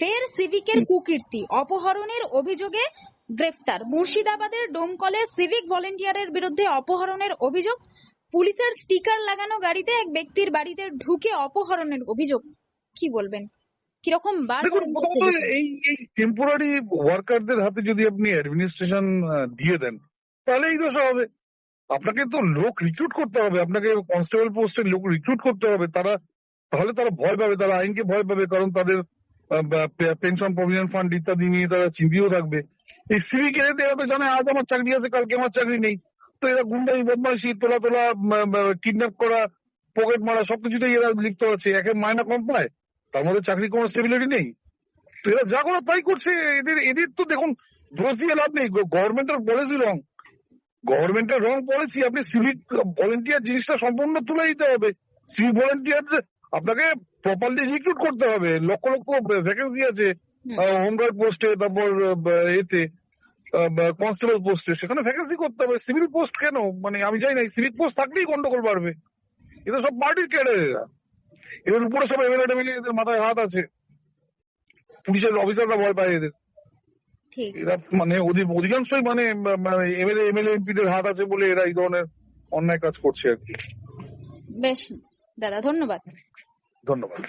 ফের সিভিকের কুকীর্তি। অপহরণের অভিযোগে গ্রেফতার। মুর্শিদাবাদের ডোমকলে সিভিক ভলেন্টিয়ারের বিরুদ্ধে অপহরণের অভিযোগ। পুলিশের স্টিকার লাগানো গাড়িতে এক ব্যক্তির বাড়িতে ঢুকে অপহরণের অভিযোগ। কি বলবেন? কীরকম এই এই টেম্পোরারি ওয়ার্কারদের হাতে যদি আপনি অ্যাডমিনিস্ট্রেশন দিয়ে দেন তাহলে এই দশা হবে। আপনাকে তো লোক রিক্রুট করতে হবে। আপনাকে কনস্টেবল পোস্টে লোক রিক্রুট করতে হবে। তারা তাহলে তারা ভয় পাবে তারা আইনকে ভয় পাবে কারণ তাদের পেনশন প্রভিডেন্ট ফান্ড ইত্যাদি নিয়ে তারা চিন্তিত থাকবে। এই সিভিক এরা তো জানে, আজ আমার চাকরি আছে, কালকে আমার চাকরি নেই। তো এরা গুন্ডামি বদমাইশি তোলা তোলা কিডন্যাপ করা পকেট মারা, সবকিছুতেই এরা লিপ্ত আছে। একে মায়না কম পায়, তার মধ্যে চাকরি কোনো স্টেবিলিটি নেই। তো এরা যা করার তাই করছে, এদের এদের তো দেখুন, দোষ দিয়ে লাভ নেই। গভর্নমেন্টের পলিসি রং গভর্নমেন্টের রং পলিসি আপনি সিভিক ভলেন্টিয়ার জিনিসটা সম্পূর্ণ তুলে দিতে হবে। সিভিক ভলেন্টিয়ার আপনাকে প্রপারলি রিক্রুট করতে হবে। লক্ষ লক্ষ ভ্যাকেন্সি আছে হুম। হোমগার্ড পোস্টে তারপর এতে কনস্টেবল পোস্টে সেখানে ভ্যাকেন্সি করতে হবে। সিভিল পোস্ট কেন? মানে আমি জানি না সিভিক পোস্ট থাকলেই গন্ডগোল বাড়বে। এটা সব পার্টির ক্যাডার এরা। এদের উপরে সব এমএলএ টেমএলএ এদের মাথায় হাত আছে। পুলিশের অফিসাররা ভয় পায় এদের। এরা মানে অধি- অধিকাংশই মানে এমএলএ এমএলএ এমপিদের হাত আছে বলে এরা এই ধরনের অন্যায় কাজ করছে আর কি। বেশ দাদা ধন্যবাদ। ধন্যবাদ।